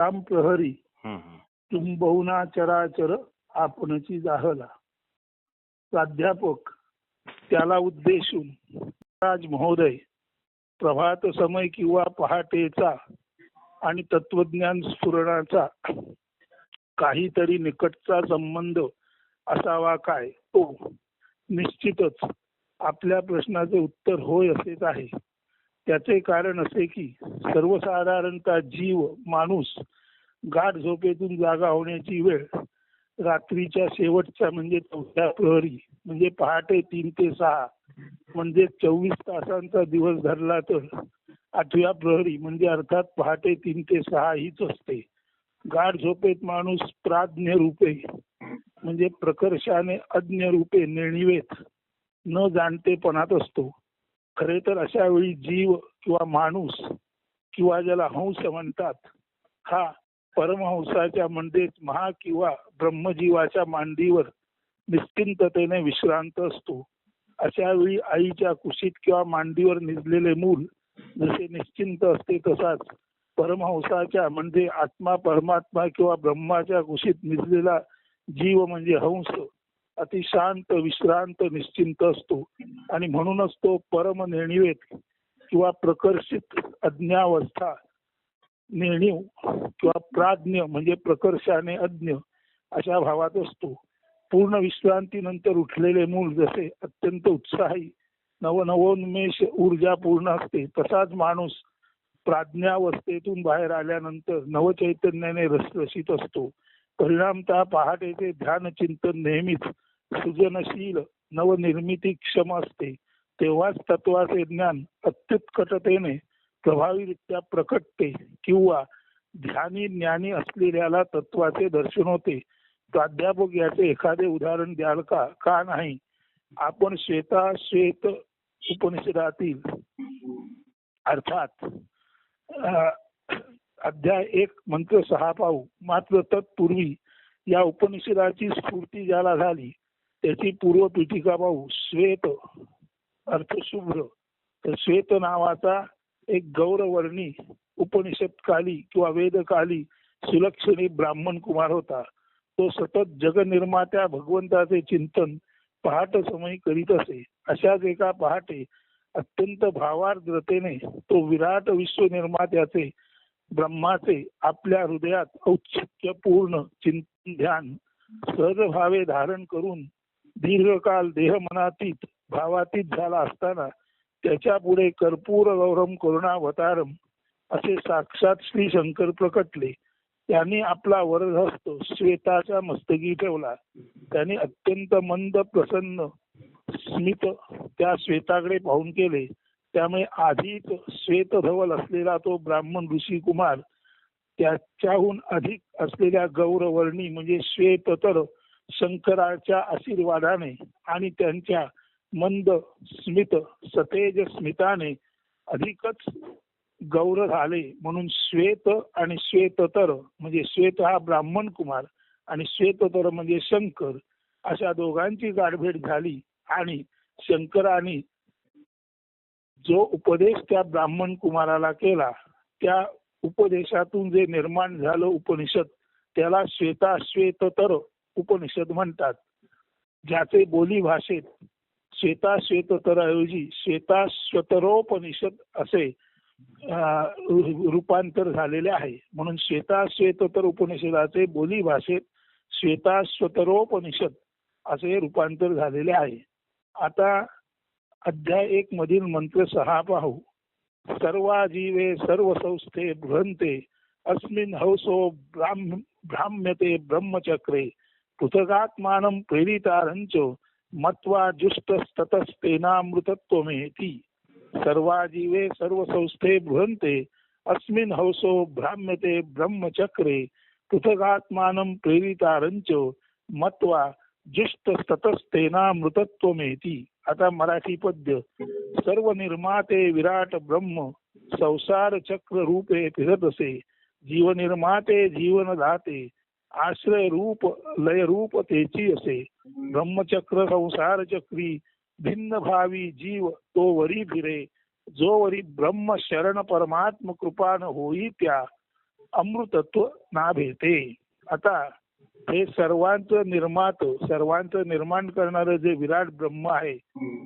राम प्रहरी. तुंबवना चराचर आपणची जाहला. प्राध्यापक त्याला उद्देशून राज महोदय प्रभात समय किंवा पहाटेचा आणि तत्वज्ञान स्फुरणाचा काहीतरी निकटचा संबंध असावा काय? तो निश्चितच आपल्या प्रश्नाचे उत्तर होय असेच आहे. त्याचे कारण असे की सर्वसाधारणतः जीव माणूस गाठ झोपेतून जागा होण्याची वेळ रात्रीच्या शेवटच्या म्हणजे चौथ्या प्रहरी म्हणजे पहाटे तीन ते सहा म्हणजे चोवीस तासांचा दिवस धरला तर आठव्या प्रहरी म्हणजे अर्थात पहाटे तीन ते सहा हीच असते. गाढ झोपेत माणूस प्राज्ञ रूपे म्हणजे प्रकर्षाने अज्ञ रूपे नेणिवेत. न जाणतेपणात असतो. खरे तर अशा वेळी जीव किंवा माणूस किंवा ज्याला हंस म्हणतात हा परमहंसाच्या म्हणजेच महा किंवा ब्रह्मजीवाच्या मांडीवर निश्चिंततेने विश्रांत असतो. अशा वेळी आईच्या कुशीत किंवा मांडीवर निजलेले मूल जसे निश्चिंत असते तसाच परमहंसाच्या म्हणजे आत्मा परमात्मा किंवा ब्रह्माच्या कुशीत निजलेला जीव म्हणजे हंस अतिशांत विश्रांत निश्चिंत असतो. आणि म्हणूनच तो परम नेणिवेत किंवा प्रकर्षित अज्ञावस्था निर्णीव किंवा प्राज्ञ म्हणजे प्रकर्षाने अज्ञ अशा भावात असतो. पूर्ण विश्रांतीनंतर उठलेले मूल जसे अत्यंत उत्साही नवनवोन्मेष ऊर्जा पूर्ण असते तसाच माणूस प्राज्ञावस्थेतून बाहेर आल्यानंतर नवचैतन्याने रसरशीत असतो. परिणामतः पहाटेचे ध्यान चिंतन नेहमीच सृजनशील नवनिर्मिती क्षम असते तेव्हाच तत्वाचे ज्ञान अत्युत्कटतेने प्रभावीरित्या प्रकटते किंवा ध्यानी ज्ञानी असलेल्याला तत्वाचे दर्शन होते. प्राध्यापक याचे एखादे उदाहरण द्याल का? का नाही? आपण श्वेता श्वेत उपनिषदातील अर्थात अध्याय एक मंत्र सहा पाहू. मात्र तत्पूर्वी या उपनिषदाची स्फूर्ती ज्याला झाली त्याची पूर्व पीठिका भाऊ श्वेत अर्थ शुभ्र. तर श्वेत नावाचा एक गौरवर्णी उपनिषदकाली किंवा वेदकाली सुलक्षणी ब्राह्मण कुमार होता. तो सतत जगनिर्मात्या भगवंताचे चिंतन पहाट समय करीत असे. अशाच एका पहाटे अत्यंत भावार्द्रतेने तो विराट विश्व निर्मात्याचे ब्रह्माचे आपल्या हृदयात औत्सुक्यपूर्ण चिंतन ध्यान सहजभावे धारण करून दीर्घकाल देह मनातीत भावातीत झाला असताना त्याच्या पुढे कर्पूर गौरम करुणावतारम असे साक्षात श्री शंकर प्रकटले. त्यांनी आपला वरदहस्त श्वेताच्या मस्तकी ठेवला. त्यांनी अत्यंत मंद प्रसन्न स्मित त्या श्वेताकडे पाहून केले. त्यामुळे आधीच श्वेतधवल असलेला तो ब्राह्मण ऋषी कुमार त्याच्याहून अधिक असलेल्या गौरवर्णी म्हणजे श्वेततर शंकराच्या आशीर्वादाने आणि त्यांच्या मंद स्मित सतेज स्मिताने अधिकच गौर झाले म्हणून श्वेत आणि श्वेततर म्हणजे श्वेत हा ब्राह्मण कुमार आणि श्वेततर म्हणजे शंकर अशा दोघांची गाठभेट झाली आणि शंकराने जो उपदेश त्या ब्राह्मण कुमाराला केला त्या उपदेशातून जे निर्माण झालं उपनिषद त्याला श्वेता श्वेततर उपनिषद म्हणतात. ज्याचे बोली भाषेत श्वेता श्वेततराऐवजी श्वेता श्वतरोपनिषद असे रूपांतर झालेले आहे. म्हणून श्वेता श्वेततर उपनिषदाचे बोली भाषेत श्वेता श्वतरोपनिषद असे रूपांतर झालेले आहे. आता अध्याय एक मधील मंत्र सहा पाहू. सर्वा जीवे सर्व संस्थे बृहंते अस्मिन हौसो ब्राह्म ब्राह्म्यते ब्रह्मचक्रे पृथगात्मानं प्रेरितारंच मत्वा जुष्टस्ततस्तेनामृतत्वमेति। सर्वा जीवे सर्वसंस्थे बृहन्ते अस्मिन् हौसो भ्राम्यते ब्रह्मचक्रे। पृथगात्मानं प्रेरितारंच मत्वा जुष्टस्ततस्तेनामृतत्वमेति। आता मराठी पद्य सर्व निर्माते विराट ब्रह्म संसार चक्र रूपे फिरत असे जीवनिर्माते जीवनदाते आश्रय रूप लय रूप तेची असे. ब्रह्मचक्र संसार चक्री भिन्न भावी जीव तो वरी फिरे. जो वरी ब्रह्म शरण परमात्म कृपान होई त्या अमृतत्व ना भेटे. आता हे सर्वांचं निर्मात सर्वांचं निर्माण करणारं जे विराट ब्रह्म आहे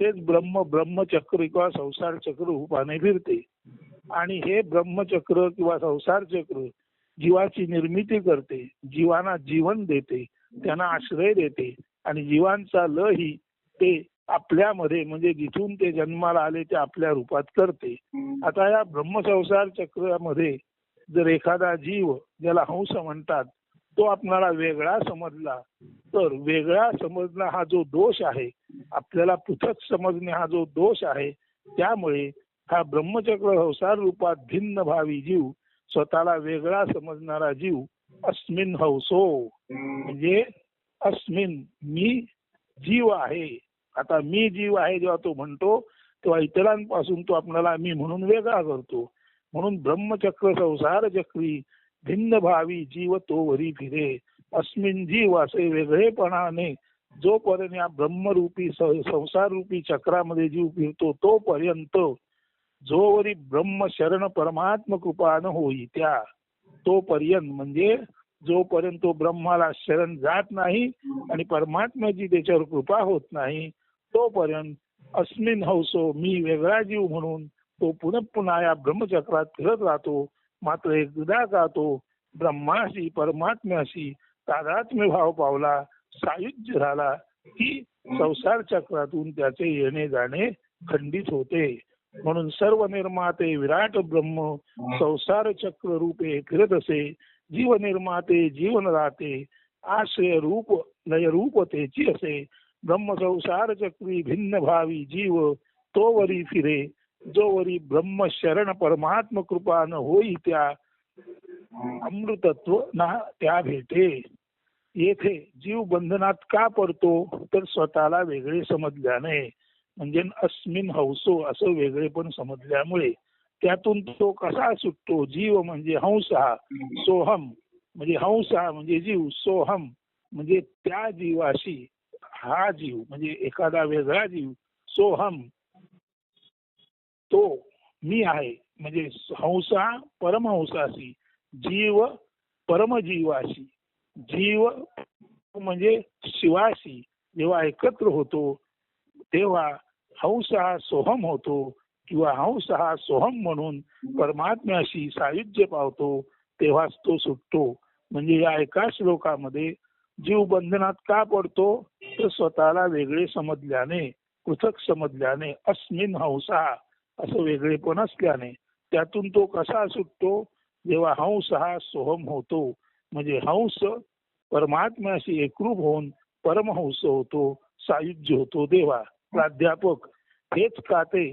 तेच ब्रह्म ब्रह्मचक्र किंवा संसार चक्र रूपाने फिरते. आणि हे ब्रह्मचक्र किंवा संसार चक्र जीवाची निर्मिती करते जीवांना जीवन देते त्यांना आश्रय देते आणि जीवांचा ल ही ते आपल्यामध्ये म्हणजे जिथून ते जन्माला आले ते आपल्या रूपात करते. आता या ब्रह्मसंसार चक्रामध्ये जर एखादा जीव ज्याला हंस म्हणतात तो आपल्याला वेगळा समजला तर वेगळा समजणं हा जो दोष आहे आपल्याला पृथक समजणे हा जो दोष आहे त्यामुळे हा ब्रह्मचक्र संसार रूपात भिन्न भावी जीव स्वतःला वेगळा समजणारा जीव अस्मिन हौसो. म्हणजे अस्मिन मी जीव आहे. आता मी जीव आहे जेव्हा तो म्हणतो तेव्हा इतरांपासून तो आपल्याला मी म्हणून वेगळा करतो. म्हणून ब्रह्मचक्र संसार चक्री भिन्न भावी जीव तो वरी फिरे. अस्मिन जीव असे वेगळेपणाने जोपर्यंत या ब्रह्मरूपी संसार रूपी चक्रामध्ये जीव फिरतो तोपर्यंत जोवरी ब्रह्म शरण परमात्म कृपा न होई त्या. तोपर्यंत म्हणजे जोपर्यंत तो ब्रह्माला शरण जात नाही आणि परमात्म्याची त्याच्यावर कृपा होत नाही तोपर्यंत अस्मिन हौसो मी वेगळा जीव म्हणून तो पुन्हा पुन्हा या ब्रह्मचक्रात फिरत राहतो. मात्र एकदा का तो ब्रह्माशी परमात्म्याशी तादात्म्य भाव पावला सायुज्य झाला की संसार चक्रातून त्याचे येणे जाणे खंडित होते. म्हणून सर्व निर्माते विराट ब्रह्म संसार चक्र रूपे फिरत असे जीव निर्माते जीवन राहते आश्रय रूप लय रूप तेची असे ब्रह्म संसार चक्री भिन्न भावी जीव तो वरी फिरे. जो वरी ब्रह्म शरण परमात्म कृपा न होई त्या अमृतत्व ना त्या भेटे. येथे जीव बंधनात का पडतो तर स्वतःला वेगळे समजल्याने. म्हणजे अस्मिन हौसो असं वेगळे पण समजल्यामुळे त्यातून तो कसा सुटतो? जीव म्हणजे हंस हा सोहम म्हणजे हंस हा म्हणजे जीव सोहम म्हणजे त्या जीवाशी हा जीव म्हणजे एखादा वेगळा जीव सोहम तो मी आहे म्हणजे हंसा परमहंसाशी जीव परमजीवाशी जीव म्हणजे शिवाशी जेव्हा एकत्र होतो तेव्हा हंस हा सोहम होतो किंवा हंस हा सोहम म्हणून परमात्म्याशी सायुज्य पावतो तेव्हाच तो सुटतो. म्हणजे या एका श्लोकामध्ये जीव बंधनात का पडतो? तर स्वतःला वेगळे समजल्याने पृथक समजल्याने अस्मिन हंसा असं वेगळेपण असल्याने त्यातून तो कसा सुटतो? जेव्हा हंस हा सोहम होतो म्हणजे हंस परमात्म्याशी एकरूप होऊन परमहंस होतो सायुज्य होतो देवा. प्राध्यापक हेच काते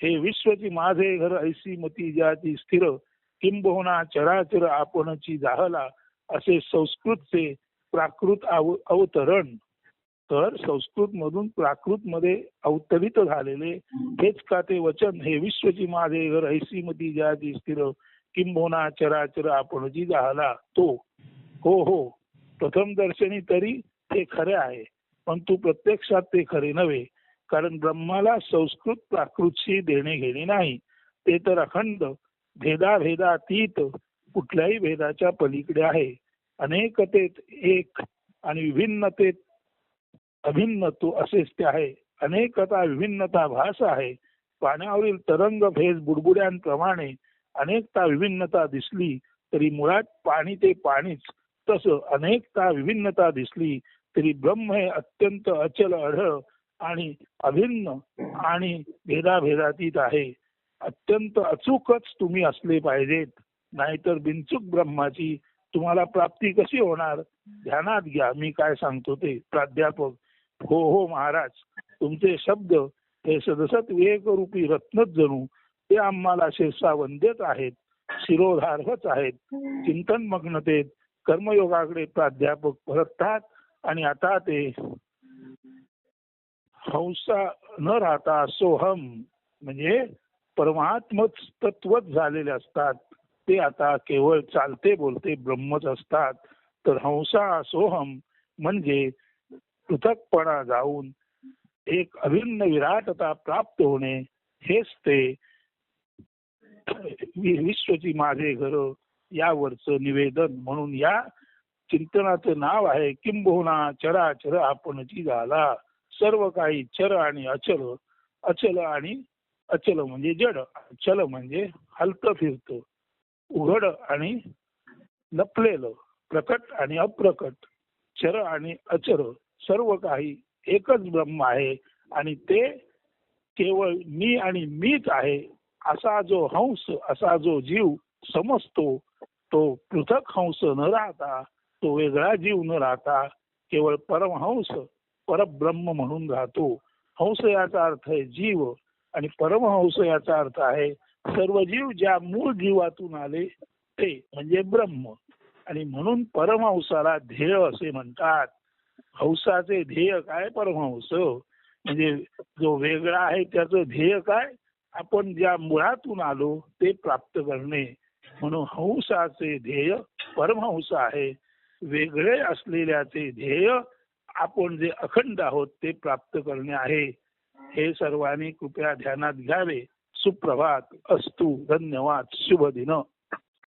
हे विश्वची माझे घर ऐसी मती ज्याची स्थिर किंबहुना चराचर आपणची जाहला असे संस्कृतचे प्राकृत अवतरण. तर संस्कृत मधून प्राकृत मध्ये अवतरित झालेले हेच का ते वचन? हे विश्वची माझे घर ऐसी मती ज्याची स्थिर किंबहुना चराचर आपणची जाहला तो हो हो प्रथम दर्शनी तरी ते खरे आहे पण तू प्रत्यक्षात ते खरे नव्हे. कारण ब्रह्माला संस्कृत प्राकृतशी देणे घेणे नाही. ते तर अखंड भेदाभेदातीत कुठल्याही भेदाच्या पलीकडे आहे. अनेकतेत एक आणि विभिन्नतेत अभिन्न तो असेच ते आहे. अनेकता विभिन्नता भास आहे. पाण्यावरील तरंग भेद बुडबुड्यांप्रमाणे अनेकता विभिन्नता दिसली तरी मुळात पाणी ते पाणीच. तसं अनेकता विभिन्नता दिसली तरी ब्रह्म हे अत्यंत अचल अढळ आणि अभिन्न आणि भेदाभेदातीत आहे. अत्यंत अचूकच तुम्ही असले पाहिजेत. नाहीतर बिनचूक ब्रह्माची तुम्हाला प्राप्ती कशी होणार? ध्यानात घ्या. मी काय सांगतो ते? प्राध्यापक हो हो महाराज. तुमचे शब्द हे सदसत विवेकरूपी रत्नच जणू. ते आम्हाला शेषावंद्यच आहेत शिरोधारच आहेत. चिंतन मग्नतेत कर्मयोगाकडे प्राध्यापक परततात आणि आता ते हंसा न राहता सोहम म्हणजे परमात्मच तत्वच झालेले असतात. ते आता केवळ चालते बोलते ब्रह्मच असतात. तर हंसा सोहम म्हणजे पृथकपणा जाऊन एक अभिन्न विराटता प्राप्त होणे. हेच ते विश्वची माझे घर यावरचं निवेदन म्हणून या चिंतनाचं नाव आहे. किंबहुना चराचर आपणची झाला सर्व काही चर आणि अचल अचल आणि अचल म्हणजे जड चल म्हणजे हलकं फिरत उघड आणि लपलेलं प्रकट आणि अप्रकट चर आणि अचर सर्व काही एकच ब्रह्म आहे आणि ते केवळ मी आणि मीच आहे असा जो हंस असा जो जीव समजतो तो पृथक हंस न राहता तो वेगळा जीव न राहता केवळ परमहंस परब्रह्म म्हणून राहतो. हंस याचा अर्थ आहे जीव आणि परमहंस याचा अर्थ आहे सर्व जीव ज्या मूळ जीवातून आले ते म्हणजे ब्रह्म. आणि म्हणून परमहंसाला ध्येय असे म्हणतात. हंसाचे ध्येय काय परमहंस? म्हणजे जो वेगळा आहे त्याचं ध्येय काय? आपण ज्या मुळातून आलो ते प्राप्त करणे. म्हणून हंसाचे ध्येय परमहंस आहे. वेगळे असलेल्याचे ध्येय आपण जे अखंड आहोत ते प्राप्त करणे आहे. हे सर्वांनी कृपया ध्यानात घ्यावे. सुप्रभात. अस्तु. धन्यवाद. शुभ दिन.